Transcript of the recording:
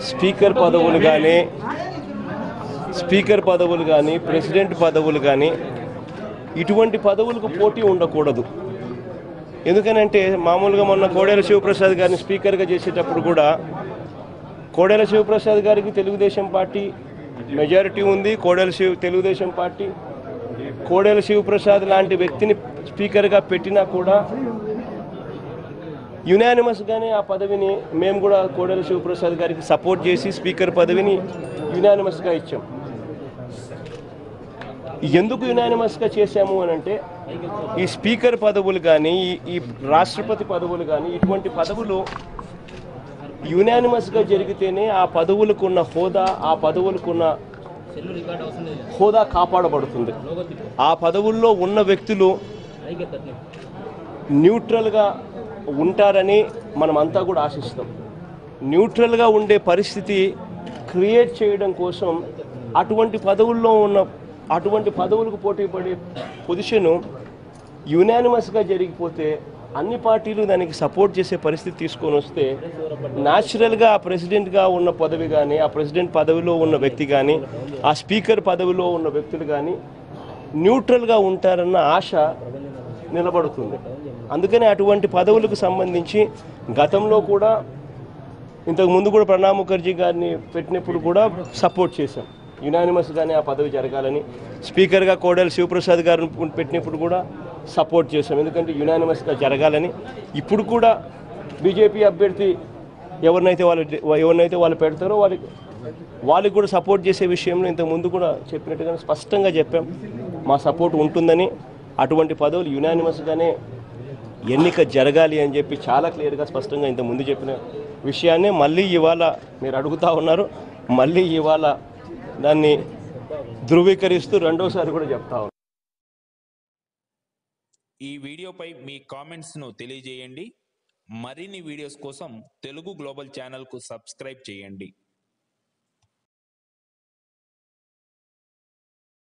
Speaker పదవులు కానీ speaker పదవులు కానీ ప్రెసిడెంట్ పదవులు కానీ ఇటువంటి పదవులకు పోటీ ఉండకూడదు. ఎందుకనంటే మామూలుగా మొన్న కోడెల శివప్రసాద్ గారిని స్పీకర్గా చేసేటప్పుడు కూడా కోడెల శివప్రసాద్ గారికి తెలుగుదేశం పార్టీ మెజారిటీ ఉంది కోడెల శివ తెలుగుదేశం పార్టీ కోడెల శివప్రసాద్ లాంటి వ్యక్తిని స్పీకర్గా పెట్టినా కూడా యునానిమస్గానే ఆ పదవిని మేము కూడా కోడెల శివప్రసాద్ గారికి సపోర్ట్ చేసి స్పీకర్ పదవిని యునానిమస్గా ఇచ్చాం. ఎందుకు యునానిమస్గా చేశాము అని అంటే ఈ స్పీకర్ పదవులు కానీ ఈ- ఈ రాష్ట్రపతి పదవులు కానీ ఇటువంటి పదవులు యునానిమస్గా జరిగితేనే ఆ పదవులకు ఉన్న హోదా ఆ పదవులకు ఉన్న హోదా కాపాడబడుతుంది. ఆ పదవుల్లో ఉన్న వ్యక్తులు న్యూట్రల్గా ఉంటారని మనమంతా కూడా ఆశిస్తాం. న్యూట్రల్గా ఉండే పరిస్థితి క్రియేట్ చేయడం కోసం అటువంటి పదవుల్లో ఉన్న అటువంటి పదవులకు పోటీ పడే పొజిషను యునానిమస్గా జరిగిపోతే అన్ని పార్టీలు దానికి సపోర్ట్ చేసే పరిస్థితి తీసుకొని వస్తే న్యాచురల్గా ఆ ప్రెసిడెంట్గా ఉన్న పదవి కానీ ఆ ప్రెసిడెంట్ పదవిలో ఉన్న వ్యక్తి కానీ ఆ స్పీకర్ పదవిలో ఉన్న వ్యక్తులు కానీ న్యూట్రల్గా ఉంటారన్న ఆశ నిలబడుతుంది. అందుకనే అటువంటి పదవులకు సంబంధించి గతంలో కూడా ఇంతకు ముందు కూడా ప్రణబ్ ముఖర్జీ గారిని పెట్టినప్పుడు కూడా సపోర్ట్ చేశాం. యునానిమస్గానే ఆ పదవి జరగాలని. స్పీకర్గా కోడెల శివప్రసాద్ గారిని పెట్టినప్పుడు కూడా సపోర్ట్ చేశాం. ఎందుకంటే యునానిమస్గా జరగాలని. ఇప్పుడు కూడా బీజేపీ అభ్యర్థి ఎవరినైతే వాళ్ళు ఎవరినైతే వాళ్ళు పెడతారో వాళ్ళకి వాళ్ళకి కూడా సపోర్ట్ చేసే విషయంలో ఇంతకు ముందు కూడా చెప్పినట్టుగా స్పష్టంగా చెప్పాం. మా సపోర్ట్ ఉంటుందని. అటువంటి పదవులు యునానిమస్గానే ఎన్నిక జరగాలి అని చెప్పి చాలా క్లియర్గా స్పష్టంగా ఇంత ముందు చెప్పిన విషయాన్ని మళ్ళీ ఇవాళ మీరు అడుగుతా ఉన్నారు. మళ్ళీ ఇవాళ దాన్ని ధృవీకరిస్తూ రెండోసారి కూడా చెప్తా ఉన్నారు ఈ వీడియోపై మీ కామెంట్స్ను తెలియజేయండి. మరిన్ని వీడియోస్ కోసం తెలుగు గ్లోబల్ ఛానల్కు సబ్స్క్రైబ్ చేయండి.